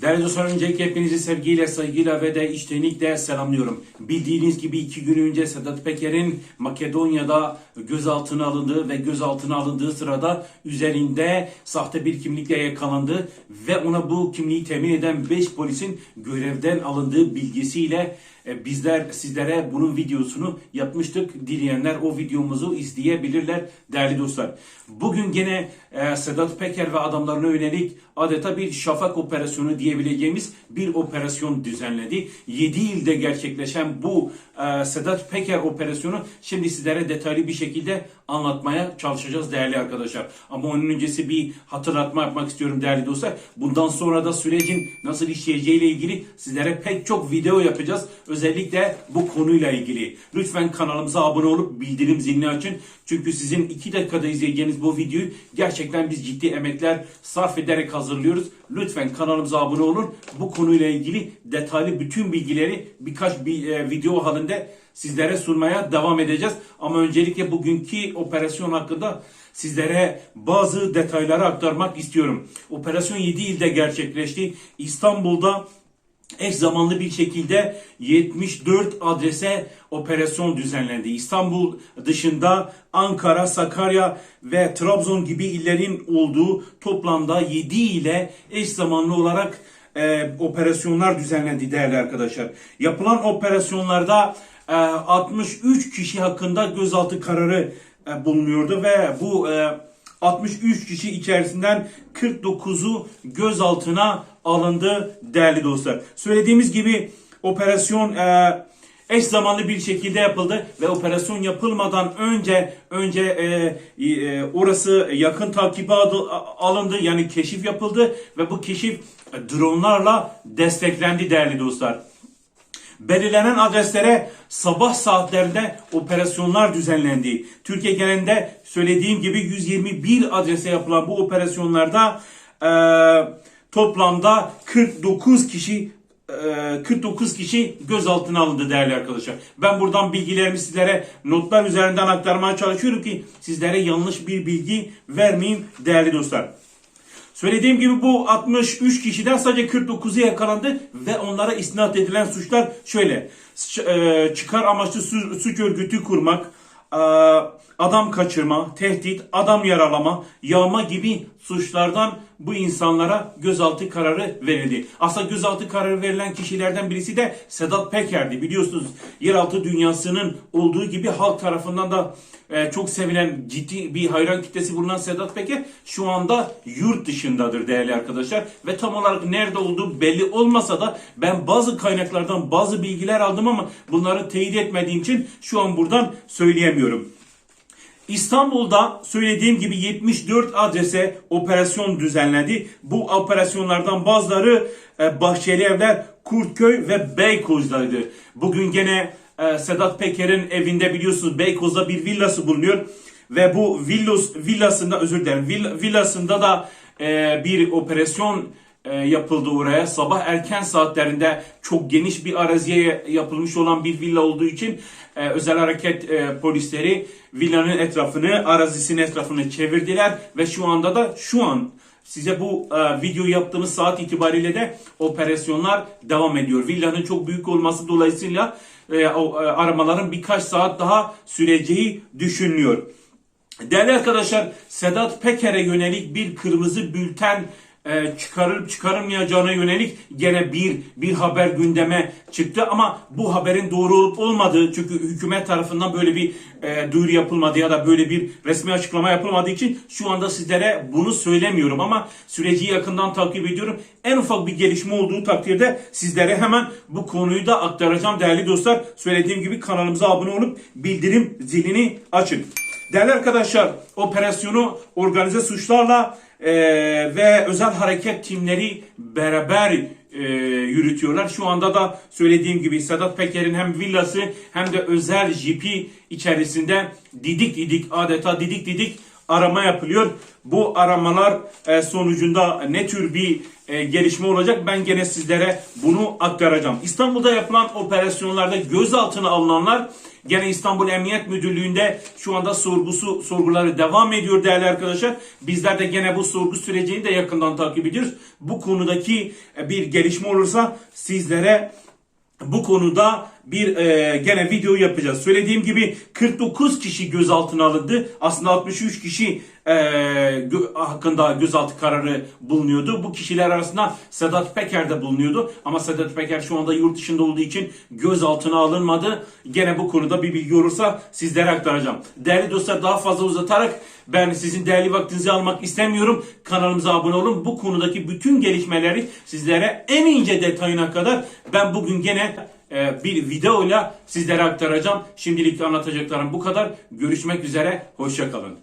Değerli dostlar öncelikle hepinizi sevgiyle, saygıyla ve de içtenlikle selamlıyorum. Bildiğiniz gibi iki gün önce Sedat Peker'in Makedonya'da gözaltına alındığı ve gözaltına alındığı sırada üzerinde sahte bir kimlikle yakalandı ve ona bu kimliği temin eden 5 polisin görevden alındığı bilgisiyle bizler sizlere bunun videosunu yapmıştık. Dileyenler o videomuzu izleyebilirler değerli dostlar. Bugün gene e, Sedat Peker ve adamlarına yönelik adeta bir şafak operasyonu diyebileceğimiz bir operasyon düzenledi. 7 ilde gerçekleşen bu e, Sedat Peker operasyonu şimdi sizlere detaylı bir şekilde anlatmaya çalışacağız değerli arkadaşlar. Ama onun öncesi bir hatırlatma yapmak istiyorum değerli dostlar. Bundan sonra da sürecin nasıl işleyeceğiyle ilgili sizlere pek çok video yapacağız. Özellikle bu konuyla ilgili. Lütfen kanalımıza abone olup bildirim zilini açın. Çünkü sizin 2 dakikada izleyeceğiniz bu videoyu gerçekten biz ciddi emekler sarf ederek hazırlıyoruz. Lütfen kanalımıza abone olun. Bu konuyla ilgili detaylı bütün bilgileri birkaç bir e, video halinde sizlere sunmaya devam edeceğiz. Ama öncelikle bugünkü operasyon hakkında sizlere bazı detayları aktarmak istiyorum. Operasyon 7 ilde gerçekleşti. İstanbul'da eş zamanlı bir şekilde 74 adrese operasyon düzenlendi. İstanbul dışında Ankara, Sakarya ve Trabzon gibi illerin olduğu toplamda 7 ile eş zamanlı olarak e, operasyonlar düzenlendi değerli arkadaşlar. Yapılan operasyonlarda e, 63 kişi hakkında gözaltı kararı e, bulunuyordu ve bu e, 63 kişi içerisinden 49'u gözaltına alındı değerli dostlar. Söylediğimiz gibi operasyon e, eş zamanlı bir şekilde yapıldı ve operasyon yapılmadan önce önce e, e, orası yakın takibe alındı yani keşif yapıldı ve bu keşif dronlarla desteklendi değerli dostlar. Belirlenen adreslere sabah saatlerinde operasyonlar düzenlendi. Türkiye genelinde söylediğim gibi 121 adrese yapılan bu operasyonlarda e, toplamda 49 kişi e, 49 kişi gözaltına alındı değerli arkadaşlar. Ben buradan bilgilerimi sizlere notlar üzerinden aktarmaya çalışıyorum ki sizlere yanlış bir bilgi vermeyeyim değerli dostlar. Söylediğim gibi bu 63 kişiden sadece 49'u yakalandı ve onlara isnat edilen suçlar şöyle. E, Çıkar amaçlı su- suç örgütü kurmak, e, adam kaçırma, tehdit, adam yaralama, yağma gibi suçlardan bu insanlara gözaltı kararı verildi. Aslında gözaltı kararı verilen kişilerden birisi de Sedat Peker'di. Biliyorsunuz yeraltı dünyasının olduğu gibi halk tarafından da e, çok sevilen ciddi bir hayran kitlesi bulunan Sedat Peker şu anda yurt dışındadır değerli arkadaşlar. Ve tam olarak nerede olduğu belli olmasa da ben bazı kaynaklardan bazı bilgiler aldım ama bunları teyit etmediğim için şu an buradan söyleyemiyorum. İstanbul'da söylediğim gibi 74 adrese operasyon düzenlendi. Bu operasyonlardan bazıları e, Bahçeli Evler, Kurtköy ve Beykoz'daydı. Bugün gene e, Sedat Peker'in evinde biliyorsunuz Beykoz'da bir villası bulunuyor. Ve bu villos, villasında özür dilerim vill- villasında da e, bir operasyon e, yapıldı oraya. Sabah erken saatlerinde çok geniş bir araziye yapılmış olan bir villa olduğu için e, özel hareket e, polisleri villanın etrafını, arazisinin etrafını çevirdiler ve şu anda da şu an size bu video yaptığımız saat itibariyle de operasyonlar devam ediyor. Villanın çok büyük olması dolayısıyla aramaların birkaç saat daha süreceği düşünülüyor. Değerli arkadaşlar Sedat Peker'e yönelik bir kırmızı bülten e, çıkarılıp çıkarılmayacağına yönelik gene bir bir haber gündeme çıktı ama bu haberin doğru olup olmadığı çünkü hükümet tarafından böyle bir e, duyuru yapılmadı ya da böyle bir resmi açıklama yapılmadığı için şu anda sizlere bunu söylemiyorum ama süreci yakından takip ediyorum. En ufak bir gelişme olduğu takdirde sizlere hemen bu konuyu da aktaracağım değerli dostlar. Söylediğim gibi kanalımıza abone olup bildirim zilini açın. Değerli arkadaşlar operasyonu organize suçlarla e, ve özel hareket timleri beraber e, yürütüyorlar. Şu anda da söylediğim gibi Sedat Peker'in hem villası hem de özel jipi içerisinde didik didik adeta didik didik arama yapılıyor. Bu aramalar e, sonucunda ne tür bir e, gelişme olacak ben gene sizlere bunu aktaracağım. İstanbul'da yapılan operasyonlarda gözaltına alınanlar gene İstanbul Emniyet Müdürlüğü'nde şu anda sorgusu sorguları devam ediyor değerli arkadaşlar. Bizler de gene bu sorgu sürecini de yakından takip ediyoruz. Bu konudaki e, bir gelişme olursa sizlere bu konuda bir e, gene video yapacağız. Söylediğim gibi 49 kişi gözaltına alındı. Aslında 63 kişi e, gö- hakkında gözaltı kararı bulunuyordu. Bu kişiler arasında Sedat Peker de bulunuyordu. Ama Sedat Peker şu anda yurt dışında olduğu için gözaltına alınmadı. Gene bu konuda bir bilgi olursa sizlere aktaracağım. Değerli dostlar daha fazla uzatarak ben sizin değerli vaktinizi almak istemiyorum. Kanalımıza abone olun. Bu konudaki bütün gelişmeleri sizlere en ince detayına kadar ben bugün gene bir videoyla sizlere aktaracağım. Şimdilik anlatacaklarım bu kadar. Görüşmek üzere. Hoşçakalın.